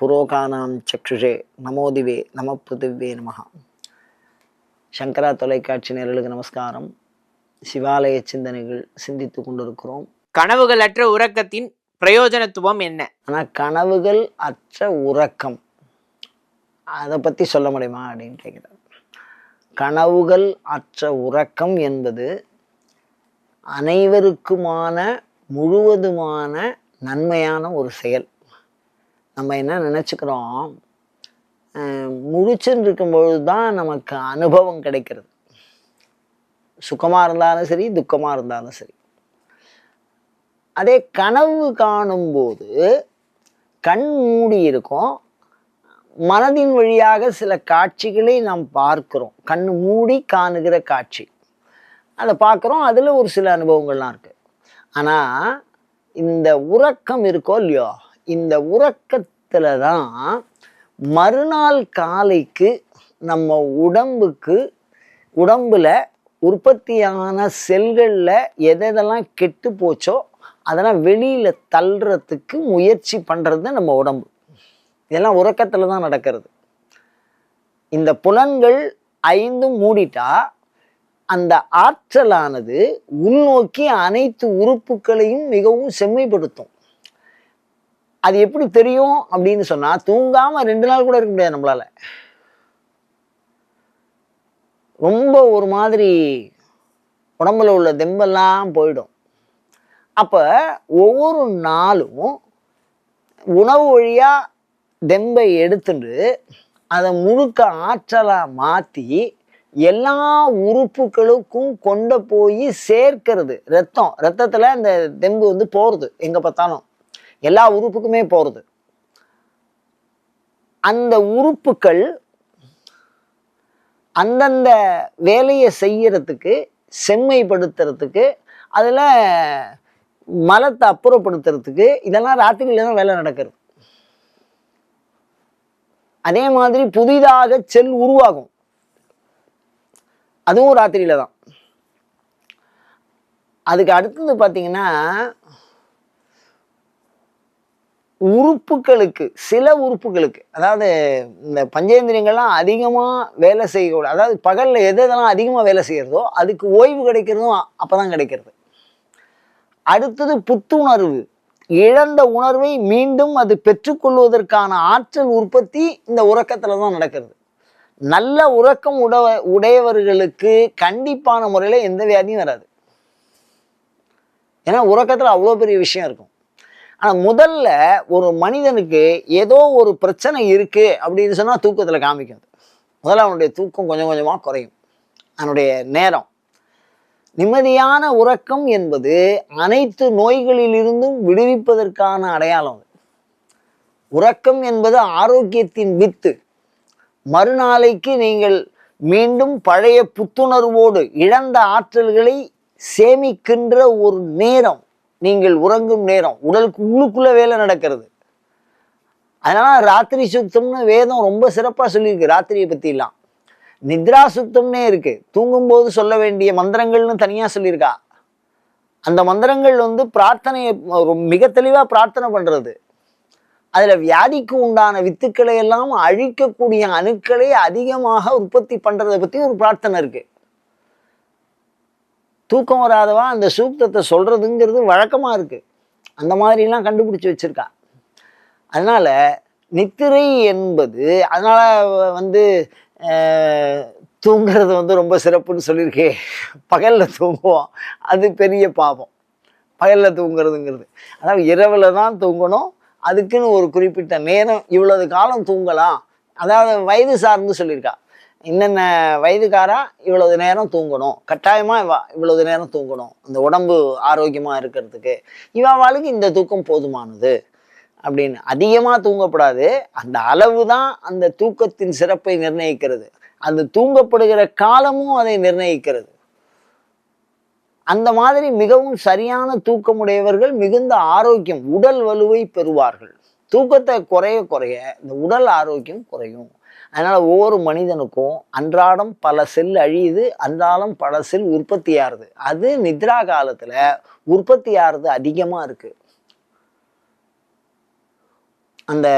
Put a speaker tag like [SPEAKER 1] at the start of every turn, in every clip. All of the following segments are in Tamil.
[SPEAKER 1] புரோகானாம் சக்ஷுஷே நமோதிவே நம பிருத்திவே நம சங்கரா தொலைக்காட்சி நேரலுக்கு நமஸ்காரம். சிவாலய சிந்தனைகள் சிந்தித்து கொண்டிருக்கிறோம்.
[SPEAKER 2] கனவுகளற்ற உறக்கத்தின் பிரயோஜனத்துவம் என்ன?
[SPEAKER 1] ஆனால் கனவுகள் அற்ற உறக்கம். அதை பற்றி சொல்ல முடியுமா அப்படின்னு கேட்குறார். கனவுகள் அற்ற உறக்கம் என்பது அனைவருக்குமான முழுவதுமான நன்மையான ஒரு செயல். நம்ம என்ன நினச்சிக்கிறோம்? முழிச்சுன்னு இருக்கும்பொழுது தான் நமக்கு அனுபவம் கிடைக்கிறது. சுகமாக இருந்தாலும் சரி துக்கமாக இருந்தாலும் சரி. அதே கனவு காணும்போது கண் மூடி இருக்கும். மனதின் வழியாக சில காட்சிகளை நாம் பார்க்கிறோம். கண் மூடி காணுகிற காட்சி. அதை பார்க்குறோம். அதில் ஒரு சில அனுபவங்கள்லாம் இருக்குது ஆனால் இந்த உறக்கம் இருக்கோ இல்லையோ? இந்த உறக்கத்தில் தான் மறுநாள் காலைக்கு நம்ம உடம்புக்கு உடம்புல உற்பத்தியான செல்களில் எதெல்லாம் கெட்டு போச்சோ அதெல்லாம் வெளியில் தள்ளுறதுக்கு முயற்சி பண்ணுறது நம்ம உடம்பு. இதெல்லாம் உறக்கத்தில் தான் நடக்கிறது. இந்த புலன்கள் ஐந்தும் மூடிட்டா அந்த ஆற்றலானது உள்நோக்கி அனைத்து உறுப்புகளையும் மிகவும் செம்மைப்படுத்தும். அது எப்படி தெரியும் அப்படின்னு சொன்னால் தூங்காமல் ரெண்டு நாள் கூட இருக்க முடியாது நம்மளால். ரொம்ப ஒரு மாதிரி உடம்புல உள்ள தெம்பெல்லாம் போயிடும். அப்போ ஒவ்வொரு நாளும் உணவு வழியாக தெம்பை எடுத்துட்டு அதை முழுக்க ஆற்றலாக மாற்றி எல்லா உறுப்புகளுக்கும் கொண்டு போய் சேர்க்கிறது. ரத்தம் ரத்தத்தில் அந்த தெம்பு வந்து போகிறது எங்கே பார்த்தாலும். எல்லா உறுப்புக்குமே போகிறது அந்த உறுப்புகள் அந்தந்த வேலையை செய்யறதுக்கு செம்மைப்படுத்துறதுக்கு அதில் மலத்தை அப்புறப்படுத்துறதுக்கு இதெல்லாம் ராத்திரியில தான் வேலை நடக்கிறது அதே மாதிரி புதிதாக செல் உருவாகும். அதுவும் ராத்திரியில தான். அதுக்கு அடுத்தது பார்த்தீங்கன்னா உறுப்புகளுக்கு சில உறுப்புகளுக்கு அதாவது இந்த பஞ்சேந்திரியங்கள்லாம் அதிகமாக வேலை செய்யக்கூடாது அதாவது பகலில் எது எதெல்லாம் அதிகமாக வேலை செய்கிறதோ அதுக்கு ஓய்வு கிடைக்கிறதும் அப்போ தான் கிடைக்கிறது. அடுத்தது புத்துணர்வு இழந்த உணர்வை மீண்டும் அது பெற்றுக்கொள்வதற்கான ஆற்றல் உற்பத்தி இந்த உறக்கத்தில் தான் நடக்கிறது. நல்ல உறக்கம் உடவ உடையவர்களுக்கு கண்டிப்பான முறையில் எந்த வியாதியும் வராது. ஏன்னா உறக்கத்தில் அவ்வளோ பெரிய விஷயம் இருக்கும். ஆனால் முதல்ல ஒரு மனிதனுக்கு ஏதோ ஒரு பிரச்சனை இருக்குது அப்படின்னு சொன்னால் தூக்கத்தில் காமிக்காது. முதல்ல அவனுடைய தூக்கம் கொஞ்சம் கொஞ்சமாக குறையும். அவனுடைய நேரம். நிம்மதியான உறக்கம் என்பது அனைத்து நோய்களிலிருந்தும் விடுவிப்பதற்கான அடையாளம் உறக்கம் என்பது ஆரோக்கியத்தின் வித்து. மறுநாளைக்கு நீங்கள் மீண்டும் பழைய புத்துணர்வோடு இழந்த ஆற்றல்களை சேமிக்கின்ற ஒரு நேரம். நீங்கள் உறங்கும் நேரம் உடலுக்கு உள்ளுக்குள்ள வேலை நடக்கிறது. அதனால ராத்திரி சுத்தம்னு வேதம் ரொம்ப சிறப்பாக சொல்லியிருக்கு ராத்திரியை பற்றிலாம் நித்ரா சுத்தம்னே இருக்கு. தூங்கும்போது சொல்ல வேண்டிய மந்திரங்கள்னு தனியாக சொல்லியிருக்கா. அந்த மந்திரங்கள் வந்து பிரார்த்தனையை மிக தெளிவாக பிரார்த்தனை பண்ணுறது அதில் வியாதிக்கு உண்டான வித்துக்களை எல்லாம் அழிக்கக்கூடிய அணுக்களை அதிகமாக உற்பத்தி பண்ணுறதை பற்றி ஒரு பிரார்த்தனை இருக்குது தூக்கம் வராதவா? அந்த சூக்தத்தை சொல்கிறதுங்கிறது வழக்கமாக இருக்குது அந்த மாதிரிலாம் கண்டுபிடிச்சி வச்சுருக்கா. அதனால் நித்திரை என்பது அதனால் வந்து தூங்குறது வந்து ரொம்ப சிறப்புன்னு சொல்லியிருக்கே. பகலில் தூங்குவோம். அது பெரிய பாவம். பகலில் தூங்குறதுங்கிறது. அதாவது இரவில் தான் தூங்கணும். அதுக்குன்னு ஒரு குறிப்பிட்ட நேரம் இவ்வளவு காலம் தூங்கலாம். அதாவது வயது சார்ந்து சொல்லியிருக்கா. என்னென்ன வயதுக்காரா இவ்வளவு நேரம் தூங்கணும். கட்டாயமாக இவ்வளவு நேரம் தூங்கணும். அந்த உடம்பு ஆரோக்கியமாக இருக்கிறதுக்கு இவாவாளுக்கு இந்த தூக்கம் போதுமானது அப்படின்னு. அதிகமாக தூங்கப்படாது அந்த அளவு தான் அந்த தூக்கத்தின் சிறப்பை நிர்ணயிக்கிறது. அந்த தூங்கப்படுகிற காலமும் அதை நிர்ணயிக்கிறது. அந்த மாதிரி மிகவும் சரியான தூக்கமுடையவர்கள் மிகுந்த ஆரோக்கியம் உடல் வலுவை பெறுவார்கள். தூக்கத்தை குறைய குறைய இந்த உடல் ஆரோக்கியம் குறையும். அதனால ஒவ்வொரு மனிதனுக்கும் அன்றாடம் பல செல் அழியுது அன்றாடம் பல செல் உற்பத்தி அது நித்ரா காலத்துல உற்பத்தி ஆகுறது அதிகமா இருக்கு. அந்த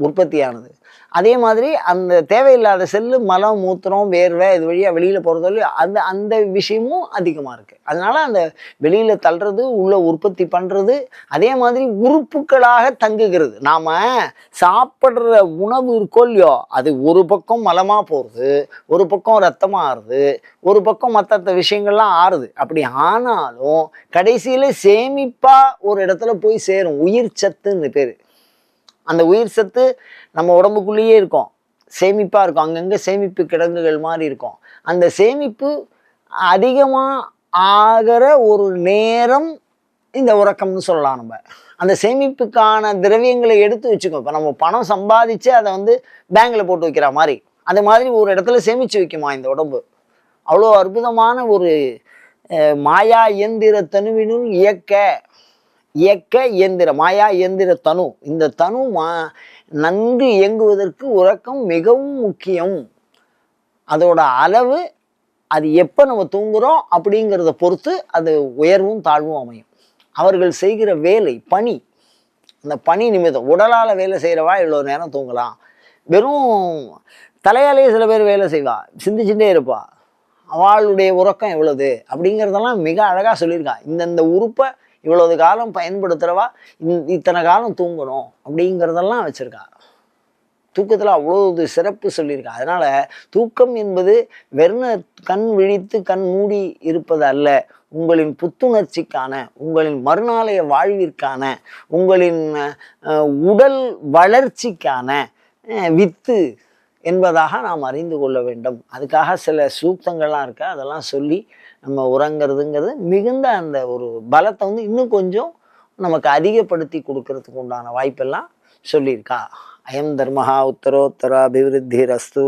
[SPEAKER 1] உற்பத்தியானது. அதே மாதிரி அந்த தேவையில்லாத செல்லு மலம் மூத்திரம் வேர்வை இது வழியாக வெளியில் போகிறது அந்த அந்த விஷயமும் அதிகமாக இருக்குது அதனால் அந்த வெளியில் தள்ளுறது உள்ள உற்பத்தி பண்ணுறது அதே மாதிரி உறுப்புகளாக தங்குகிறது. நாம் சாப்பிட்ற உணவு இருக்கோ இல்லையோ அது ஒரு பக்கம் மலமாக போகிறது ஒரு பக்கம் ரத்தமாக ஆறுது ஒரு பக்கம் மற்ற விஷயங்கள்லாம் ஆறுது. அப்படி ஆனாலும் கடைசியில் சேமிப்பாக ஒரு இடத்துல போய் சேரும். உயிர் சத்துன்னு பேர். அந்த உயிர் சத்து நம்ம உடம்புக்குள்ளேயே இருக்கும். சேமிப்பாக இருக்கும். அங்கங்கே சேமிப்பு கிடங்குகள் மாதிரி இருக்கும். அந்த சேமிப்பு அதிகமாக ஆகிற ஒரு நேரம் இந்த உறக்கம்னு சொல்லலாம் நம்ம. அந்த சேமிப்புக்கான திரவியங்களை எடுத்து வச்சுக்கோ. இப்போ நம்ம பணம் சம்பாதிச்சு அதை வந்து பேங்கில் போட்டு வைக்கிற மாதிரி. அது மாதிரி ஒரு இடத்துல சேமிச்சு வைக்குமா இந்த உடம்பு? அவ்வளோ அற்புதமான ஒரு மாயா இயந்திர தனுவினுள் இயக்க இயக்க இயந்திர மாயா இயந்திர தனு. இந்த தனு மா நன்கு இயங்குவதற்கு உறக்கம் மிகவும் முக்கியம். அதோட அளவு அது எப்போ நம்ம தூங்குகிறோம் அப்படிங்கிறத பொறுத்து அது உயர்வும் தாழ்வும் அமையும். அவர்கள் செய்கிற வேலை பணி அந்த பணி நிமித்தம் உடலால் வேலை செய்கிறவா இவ்வளோ நேரம் தூங்கலாம். வெறும் தலையாலேயே சில பேர் வேலை செய்வா சிந்திச்சுட்டே இருப்பா. அவளுடைய உறக்கம் எவ்வளவு? அப்படிங்கிறதெல்லாம் மிக அழகாக சொல்லியிருக்கா. இந்தந்த உறுப்பை இவ்வளவு காலம் பயன்படுத்துகிறவா இத்தனை காலம் தூங்கணும் அப்படிங்கிறதெல்லாம் வச்சுருக்கா. தூக்கத்தில் அவ்வளவு சிறப்பு சொல்லியிருக்கா. அதனால் தூக்கம் என்பது வெறும் கண் விழித்து கண் மூடி இருப்பது அல்ல உங்களின் புத்துணர்ச்சிக்கான உங்களின் மறுநாளைய வாழ்விற்கான உங்களின் உடல் வளர்ச்சிக்கான வித்து என்பதாக நாம் அறிந்து கொள்ள வேண்டும். அதுக்காக சில சூக்தங்கள்லாம் இருக்கா. அதெல்லாம் சொல்லி நம்ம உறங்கிறதுங்கிறது மிகுந்த அந்த ஒரு பலத்தை வந்து இன்னும் கொஞ்சம் நமக்கு அதிகப்படுத்தி கொடுக்கறதுக்கு உண்டான வாய்ப்பெல்லாம் சொல்லியிருக்கா. அயம் தர்மஹா உத்தரோத்தர அபிவிருத்தி ரஸ்து